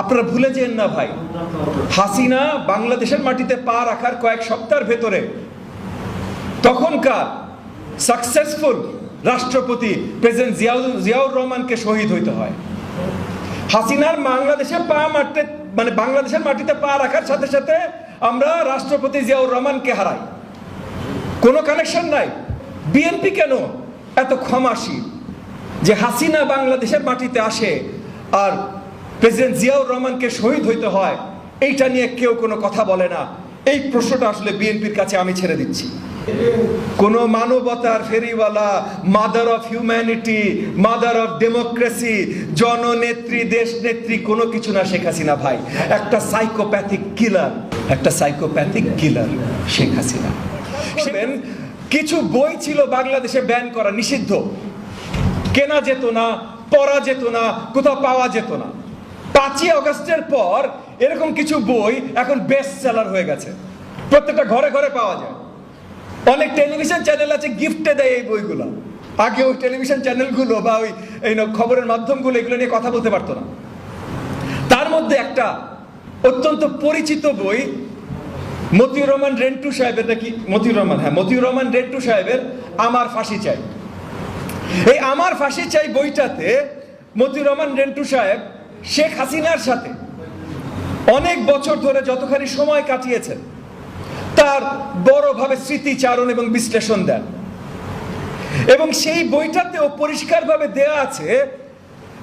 আপনারা ভুলে যেন না ভাই। হাসিনা বাংলাদেশের মাটিতে পা রাখার কয়েক সপ্তাহের ভেতরে তখনকার সাকসেসফুল রাষ্ট্রপতি প্রেসিডেন্ট জিয়াউল জিয়াউর রহমানকে শহীদ হইতে হয়। হাসিনার বাংলাদেশে পা মারতে মানে বাংলাদেশের মাটিতে পা রাখার সাথে সাথে আমরা রাষ্ট্রপতি জিয়াউর রহমানকে হারাই। কোনো কানেকশন নাই। বিএনপি কেন এত ক্ষমাসী যে হাসিনা বাংলাদেশের মাটিতে আসে আর প্রেসিডেন্ট জিয়াউর রহমানকে শহীদ হইতে হয়, এইটা নিয়ে কেউ কোনো কথা বলে না। এই প্রশ্নটা আসলে বিএনপির কাছে আমি ছেড়ে দিচ্ছি। কোন মানবতার ফেরিওয়ালা mother of humanity mother of democracy জননেত্রী দেশ নেত্রী কোনো কিছু না শেখ হাসিনা ভাই। একটা সাইকোপ্যাথিক কিলার একটা সাইকোপ্যাথিক কিলার শেখ হাসিনা। কিছু বই ছিল বাংলাদেশে ব্যান করা, নিষিদ্ধ। কেনা যেত না, পড়া যেত না, কোথাও পাওয়া যেত না। পাঁচই অগস্টের পর এরকম কিছু বই এখন বেস্ট সেলার হয়ে গেছে। প্রত্যেকটা ঘরে ঘরে পাওয়া যায়। অনেক টেলিভিশন চ্যানেল আছে গিফটে দেয় এই বইগুলো। আগে ওই টেলিভিশন চ্যানেলগুলো বা ওই, এই খবরের মাধ্যমগুলো এগুলো নিয়ে কথা বলতে পারতো না। তার মধ্যে একটা অত্যন্ত পরিচিত বই, মতিউর রহমান রেন্টু সাহেবের নাকি, মতিউর রহমান হ্যাঁ মতিউর রহমান রেন্টু সাহেবের আমার ফাঁসি চাই। এই আমার ফাঁসি চাই বইটাতে মতিউর রহমান রেন্টু সাহেব শেখ হাসিনার সাথে অনেক বছর ধরে যতখানি সময় কাটিয়েছেন, তার বড়ভাবে স্মৃতিচারণ এবং বিশ্লেষণ দেন। এবং সেই বইটাতেও পরিষ্কারভাবে দেয়া আছে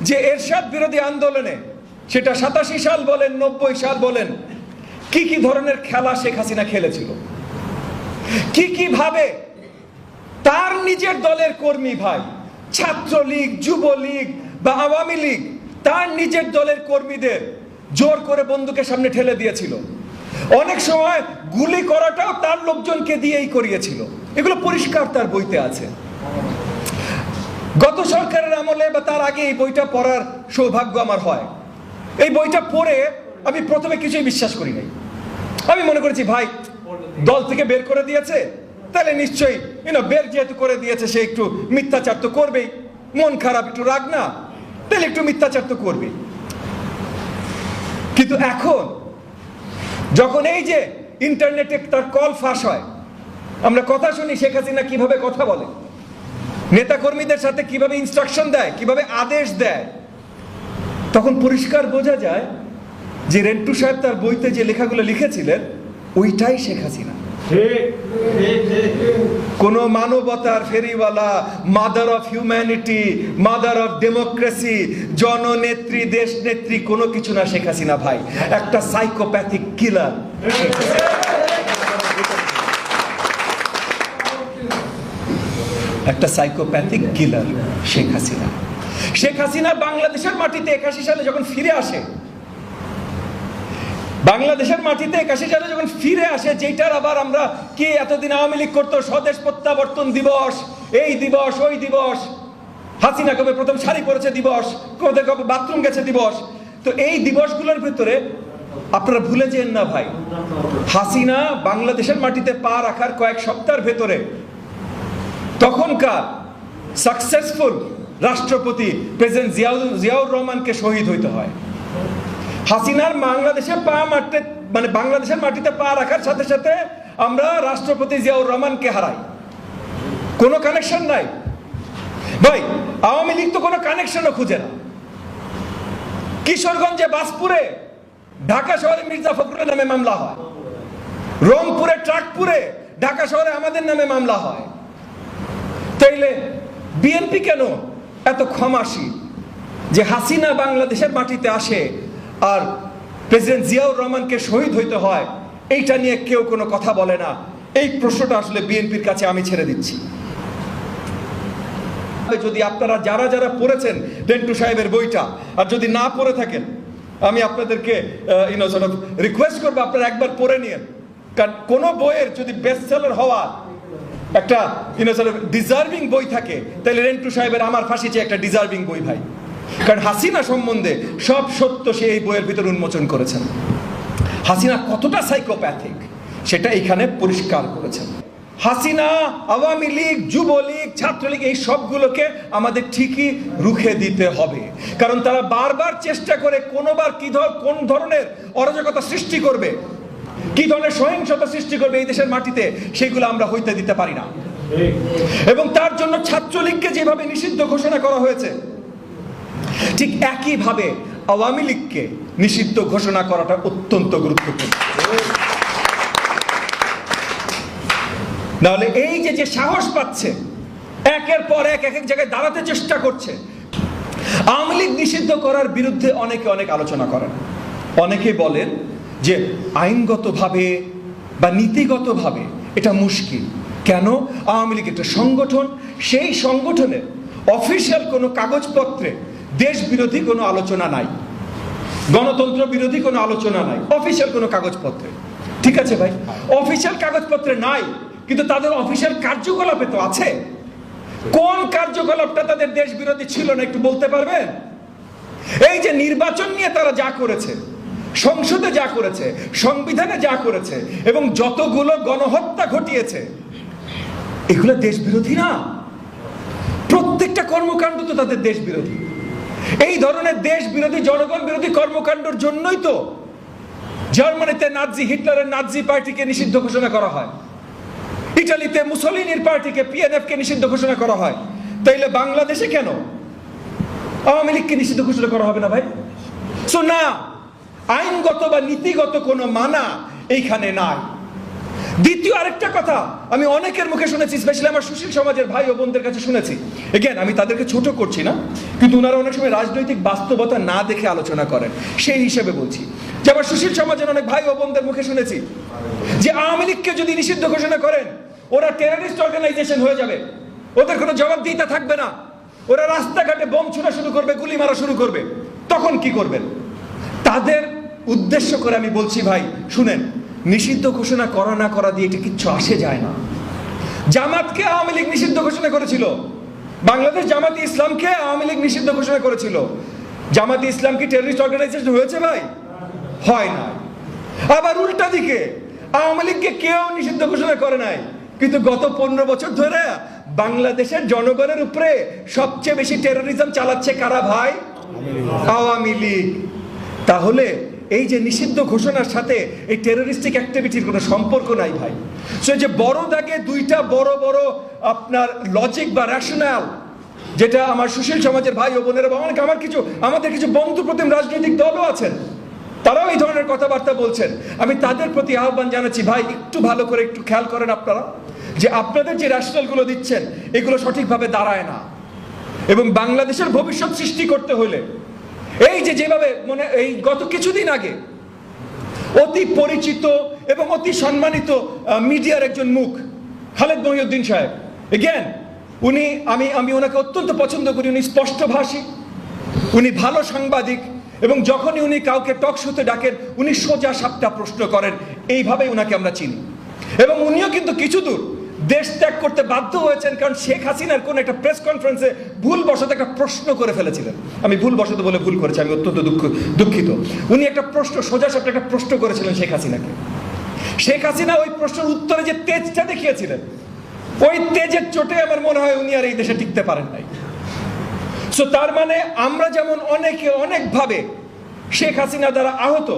যে এরশাদ বিরোধী আন্দোলনে, সেটা সাতাশি সাল বলেন, নব্বই সাল বলেন, কি কি ধরনের খেলা শেখ হাসিনা খেলেছিল? কি কি ভাবে তার নিজের দলের কর্মী ভাই, ছাত্রলীগ, যুবলীগ বা আওয়ামী লীগ তার নিজের দলের কর্মীদের জোর করে বন্দুকের সামনে ঠেলে দিয়েছিল। অনেক সময় গুলি করাটাও তার লোকজনকে দিয়েই করিয়েছিল। এগুলো পরিষ্কার তার বইতে আছে। গত সরকারের আমলে বা তার আগে এই বইটা পড়ার সৌভাগ্য আমার হয়। এই বইটা পড়ে আমি প্রথমে কিছুই বিশ্বাস করি নাই। আমি মনে করেছি, ভাই, দল থেকে বের করে দিয়েছে, তাহলে নিশ্চয়ই বের যেহেতু করে দিয়েছে, সে একটু মিথ্যাচার তো করবেই। মন খারাপ, একটু রাগ না। তাহলে একটু মিথ্যাচার তো করবে। কিন্তু এখন, যখন এই যে ইন্টারনেটে তার কল ফাঁস হয়, আমরা কথা শুনি শেখ হাসিনা কীভাবে কথা বলে? নেতাকর্মীদের সাথে কীভাবে ইনস্ট্রাকশন দেয়, কীভাবে আদেশ দেয়? তখন পরিষ্কার বোঝা যায় যে রেন্টু সাহেব তার বইতে যে লেখাগুলো লিখেছিলেন, ওইটাই শেখ হাসিনা। কোন মানবতার ফেরিওয়ালা mother of humanity mother of democracy জননেত্রী দেশ নেত্রী কোনো কিছু না শেখ হাসিনা ভাই। একটা সাইকোপ্যাথিক কিলার একটা সাইকোপ্যাথিক কিলার শেখ হাসিনা। শেখ হাসিনা বাংলাদেশের মাটিতে একাশি সালে যখন ফিরে আসে বাংলাদেশের মাটিতে একাশি সালে যখন ফিরে আসে যেটার আবার আমরা কে এতদিন আওয়ামী লীগ করতো? স্বদেশ প্রত্যাবর্তন দিবস, এই দিবস, ওই দিবস। হাসিনা কবে প্রথম শাড়ি পরেছে দিবস? কবে কবে বাথরুম গেছে দিবস? তো এই দিবসগুলোর ভিতরে আপনারা ভুলে যেন না ভাই, হাসিনা বাংলাদেশের মাটিতে পা রাখার কয়েক সপ্তাহের ভেতরে তখনকার সাকসেসফুল রাষ্ট্রপতি প্রেসিডেন্ট জিয়াউল জিয়াউর রহমানকে শহীদ হইতে হয়। হাসিনার বাংলাদেশে পা মারতে মানে বাংলাদেশের মাটিতে পা রাখার সাথে সাথে আমরা রাষ্ট্রপতি জিয়াউর রহমানকে হারাই। কোনো কানেকশন নাই। ভাই, আওয়ামী লীগ তো কোনো কানেকশনও খুঁজে না। কিশোরগঞ্জে বাসপুরে, ঢাকা শহরে মির্জা ফখরুলের নামে মামলা হয়। রংপুরে, ট্রাকপুরে, ঢাকা শহরে আমাদের নামে মামলা হয়। তাইলে বিএনপি কেন এত ক্ষমাসী যে হাসিনা বাংলাদেশের মাটিতে আসে আর প্রেসিডেন্ট জিয়াউর রহমানকে শহীদ হইতে হয়, এইটা নিয়ে কেউ কোনো কথা বলে না। এই প্রশ্নটা আসলে বিএনপির কাছে আমি ছেড়ে দিচ্ছি। যদি আপনারা যারা যারা পড়েছেন রেন্টু সাহেবের বইটা, আর যদি না পড়ে থাকেন, আমি আপনাদেরকে রিকোয়েস্ট করব আপনারা একবার পড়ে নিন কারণ কোনো বইয়ের যদি বেস্ট সেলার হওয়া একটা ডিজার্ভিং বই থাকে, তাহলে রেন্টু সাহেবের আমার ফাঁসি চেয়ে একটা ডিজার্ভিং বই ভাই। কারণ হাসিনা সম্বন্ধে সব সত্য সে এই বইয়ের ভিতর উন্মোচন করেছেন। হাসিনা কতটা সাইকোপ্যাথিক সেটা এখানে পরিষ্কার করেছেন। হাসিনা, আওয়ামী লীগ, যুবলীগ, ছাত্রলীগ, এই সবগুলোকে আমাদের ঠিকই রুখে দিতে হবে। কারণ তারা বারবার চেষ্টা করে কোনোবার কি ধর, কোন ধরনের অরাজকতা সৃষ্টি করবে, কি ধরনের সহিংসতা সৃষ্টি করবে এই দেশের মাটিতে, সেগুলো আমরা হইতে দিতে পারি না। এবং তার জন্য ছাত্রলীগকে যেভাবে নিষিদ্ধ ঘোষণা করা হয়েছে ঠিক একইভাবে আওয়ামী লীগকে নিষিদ্ধ ঘোষণা করাটা অত্যন্ত গুরুত্বপূর্ণ। নাহলে এই যে যে সাহস পাচ্ছে, একের পর এক এক জায়গায় দাঁড়াতে চেষ্টা করছে, আওয়ামী লীগ নিষিদ্ধ করার বিরুদ্ধে অনেকে অনেক আলোচনা করেন। অনেকে বলেন যে আইনগতভাবে বা নীতিগতভাবে এটা মুশকিল। কেন? আওয়ামী লীগ একটা সংগঠন, সেই সংগঠনের অফিসিয়াল কোনো কাগজপত্রে দেশ বিরোধী কোনো আলোচনা নাই, গণতন্ত্র বিরোধী কোনো আলোচনা নাই, অফিসিয়াল কোনো কাগজপত্রে। ঠিক আছে ভাই? অফিসিয়াল কাগজপত্রে নাই, কিন্তু তাদের অফিসিয়াল কার্যকলাপে তো আছে। কোন কার্যকলাপটা তাদের দেশ বিরোধী ছিল না একটু বলতে পারবেন? এই যে নির্বাচন নিয়ে তারা যা করেছে, সংসদে যা করেছে, সংবিধানে যা করেছে, এবং যতগুলো গণহত্যা ঘটিয়েছে, এগুলো দেশ বিরোধী না? প্রত্যেকটা কর্মকাণ্ড তো তাদের দেশ বিরোধী ধরনের দেশ বিরোধী জনগণ, বিরোধী কর্মকাণ্ডের জন্যই তো জার্মানিতে নাজি হিটলারের নাজি পার্টিকে নিষিদ্ধ ঘোষণা করা হয়। ইটালিতে মুসলিনির পার্টিকে পিএনএফ কে নিষিদ্ধ ঘোষণা করা হয়। তাইলে বাংলাদেশে কেন আওয়ামী লীগকে নিষিদ্ধ ঘোষণা করা হবে না ভাই? না, আইনগত বা নীতিগত কোনো মানা এইখানে নাই। দ্বিতীয় আরেকটা কথা, আমি অনেকের মুখে শুনেছি স্পেশালি আমার সুশীল সমাজের ভাই ও বোনদের কাছে শুনেছি। এগেন আমি তাদেরকে ছোট করছি না, কিন্তু ওনারা অনেক সময় রাজনৈতিক বাস্তবতা না দেখে আলোচনা করেন। সেই হিসেবে বলছি যে আমার সুশীল সমাজের অনেক ভাই ও বোনদের মুখে শুনেছি যে আওয়ামী লীগকে যদি নিষিদ্ধ ঘোষণা করেন, ওরা টেরারিস্ট অর্গানাইজেশন হয়ে যাবে। ওদের কোনো জবাব জবাবদিহিতা থাকবে না। ওরা রাস্তাঘাটে বোম ছোড়া শুরু করবে, গুলি মারা শুরু করবে। তখন কি করবেন? তাদের উদ্দেশ্য করে আমি বলছি ভাই, শুনেন নিষিদ্ধ ঘোষণা করা না করা দিয়ে এটা কিচ্ছু আসে যায় না। জামাতকে আওয়ামী লীগ নিষিদ্ধ ঘোষণা করেছিল। বাংলাদেশ জামাতি ইসলামকে আওয়ামী লীগ নিষিদ্ধ ঘোষণা করেছিল। জামাতি ইসলাম কি টেররিস্ট অর্গানাইজেশন হয়েছে ভাই? হয় না আবার উল্টা দিকে, আওয়ামী লীগকে কেউ নিষিদ্ধ ঘোষণা করে নাই। কিন্তু গত পনেরো বছর ধরে বাংলাদেশের জনগণের উপরে সবচেয়ে বেশি টেরোরিজম চালাচ্ছে কারা ভাই? আওয়ামী লীগ। তাহলে এই যে নিষিদ্ধ ঘোষণার সাথে এই টেরোরিস্টিক অ্যাক্টিভিটির কোনো সম্পর্ক নাই ভাই। সে যে বড় দাগে দুইটা বড় বড় আপনার লজিক বা রেশনাল যেটা আমার সুশীল সমাজের ভাই ও বোনেরা অনেক আমার কিছু, আমাদের কিছু বন্ধু প্রতিম রাজনৈতিক দলও আছেন, তারাও এই ধরনের কথাবার্তা বলছেন। আমি তাদের প্রতি আহ্বান জানাচ্ছি, ভাই, একটু ভালো করে একটু খেয়াল করেন আপনারা, যে আপনাদের যে রেশনালগুলো দিচ্ছেন, এগুলো সঠিকভাবে দাঁড়ায় না। এবং বাংলাদেশের ভবিষ্যৎ সৃষ্টি করতে হলে এই যে যেভাবে, মনে এই গত কিছুদিন আগে অতি পরিচিত এবং অতি সম্মানিত মিডিয়ার একজন মুখ, খালেদ মহিউদ্দিন সাহেব। এগেন উনি, আমি আমি ওনাকে অত্যন্ত পছন্দ করি, উনি স্পষ্টভাষী, উনি ভালো সাংবাদিক এবং যখনই উনি কাউকে টক শোতে ডাকেন, উনি সোজা সাপটা প্রশ্ন করেন। এইভাবেই ওনাকে আমরা চিনি। এবং উনিও কিন্তু কিছু দূর দেশ ত্যাগ করতে বাধ্য হয়েছেন কারণ শেখ হাসিনার কোন একটা প্রেস কনফারেন্সে ভুলবশত একটা প্রশ্ন করে ফেলেছিলেন। আমি ভুলবশত বলে ভুল করেছি, আমি অত্যন্ত দুঃখ দুঃখিত। উনি একটা প্রশ্ন সোজা সাপটা একটা প্রশ্ন করেছিলেন শেখ হাসিনাকে। শেখ হাসিনা ওই প্রশ্নের উত্তরে যে তেজটা দেখিয়েছিলেন, ওই তেজের চোটে আমার মনে হয় উনি আর এই দেশে টিকতে পারেন নাই। সো তার মানে আমরা যেমন অনেকে অনেকভাবে শেখ হাসিনা দ্বারা আহত,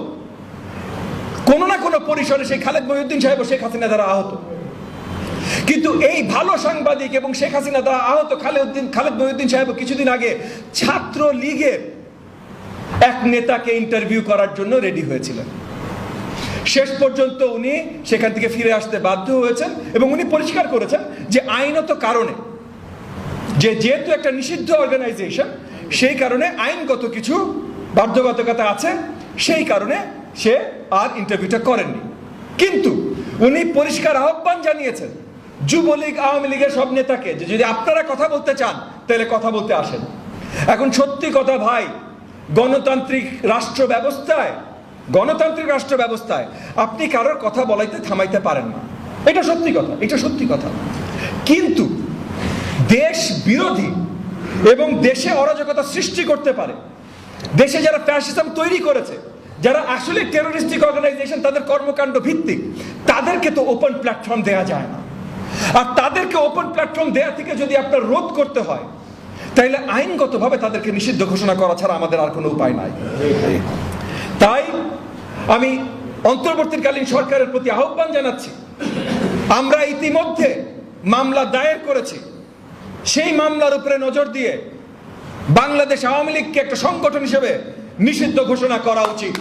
কোনো না কোনো পরিসরে সেই খালেদ মহিউদ্দিন সাহেব শেখ হাসিনা দ্বারা আহত। কিন্তু এই ভালো সাংবাদিক এবং শেখ হাসিনা দ্বারা আহত খালেউদ্দিন খালেদ মহিউদ্দিন সাহেব কিছুদিন আগে ছাত্র লীগের এক নেতাকে ইন্টারভিউ করার জন্য রেডি হয়েছিলেন। শেষ পর্যন্ত উনি সেখান থেকে ফিরে আসতে বাধ্য হয়েছেন এবং উনি পরিষ্কার করেছেন যে আইনত কারণে যে যেহেতু একটা নিষিদ্ধ অর্গানাইজেশন সেই কারণে আইনগত কিছু বাধ্যবাধকতা আছে, সেই কারণে সে আর ইন্টারভিউটা করেননি। কিন্তু উনি পরিষ্কার আহ্বান জানিয়েছেন যুবলীগ, আওয়ামী লীগের সব নেতাকে যে যদি আপনারা কথা বলতে চান, তাহলে কথা বলতে আসেন। এখন সত্যি কথা ভাই, গণতান্ত্রিক রাষ্ট্র ব্যবস্থায়, গণতান্ত্রিক রাষ্ট্র ব্যবস্থায় আপনি কারোর কথা বলাইতে থামাইতে পারেন না। এটা সত্যি কথা, এটা সত্যি কথা। কিন্তু দেশ বিরোধী এবং দেশে অরাজকতা সৃষ্টি করতে পারে, দেশে যারা ফ্যাসিজম তৈরি করেছে, যারা আসলে টেরোরিস্টিক অর্গানাইজেশন তাদের কর্মকাণ্ড ভিত্তিক, তাদেরকে তো ওপেন প্ল্যাটফর্ম দেওয়া যায় না। আর তাদেরকে ওপেন প্ল্যাটফর্ম দেয়া থেকে যদি আপনার রোধ করতে হয়, তাইলে আইনগতভাবে তাদেরকে নিষিদ্ধ ঘোষণা করা ছাড়া আমাদের আর কোনো উপায় নাই। তাই আমি অন্তর্বর্তীকালীন সরকারের প্রতি আহ্বান জানাচ্ছি, আমরা ইতিমধ্যে মামলা দায়ের করেছি। সেই মামলার উপরে নজর দিয়ে বাংলাদেশ আওয়ামী লীগকে একটা সংগঠন হিসেবে নিষিদ্ধ ঘোষণা করা উচিত।